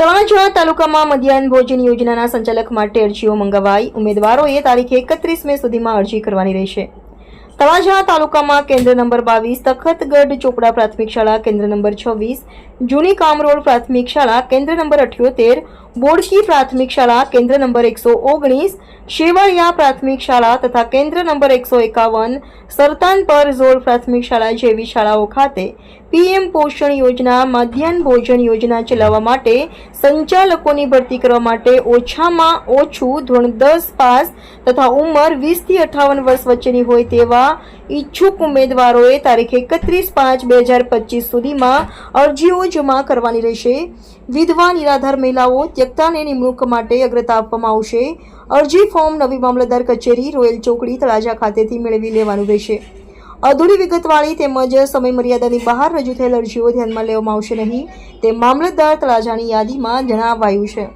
તળાજા તાલુકામાં મધ્યાહન ભોજન યોજનાના સંચાલક માટે અરજીઓ મંગાવાઈ. ઉમેદવારોએ તારીખ એકત્રીસ મે સુધીમાં અરજી કરવાની રહેશે. તળાજા તાલુકામાં કેન્દ્ર નંબર બાવીસ, તખતગઢ ચોપડા પ્રાથમિક શાળા કેન્દ્ર નંબર છવ્વીસ, જૂની કામરોડ પ્રાથમિક શાળા કેન્દ્ર નંબર અઠ્યોતેર, બોડકી પ્રાથમિક શાળા કેન્દ્ર નંબર એકસો ઓગણીસ, શેવાળિયા પ્રાથમિક શાળા તથા કેન્દ્ર નંબર એકસો એકાવન સરતાનપર ઝોડ પ્રાથમિક શાળા જેવી શાળાઓ ખાતે પીએમ પોષણ યોજના, મધ્યાહન ભોજન યોજના ચલાવવા માટે સંચાલકોની ભરતી કરવા માટે ઓછામાં ઓછું ધોરણ દસ પાસ તથા ઉંમર વીસથી અઠાવન વર્ષ વચ્ચેની હોય તેવા ઈચ્છુક ઉમેદવારોએ તારીખ એકત્રીસ પાંચ બે હજાર પચીસ સુધીમાં અરજીઓ જમા કરવાની રહેશે. વિધવા નિરાધાર મહિલાઓ ત્યક્તાને નિમણૂક માટે અગ્રતા આપવામાં આવશે. અરજી ફોર્મ નવી મામલતદાર કચેરી રોયલ ચોકડી તળાજા ખાતેથી મેળવી લેવાનું રહેશે. અધૂરી વિગતવાળી તેમજ સમય મર્યાદાની બહાર રજૂ થયેલ અરજીઓ ધ્યાનમાં લેવામાં આવશે નહીં. તે મામલતદાર તળાજાની યાદીમાં જણાવાયું છે.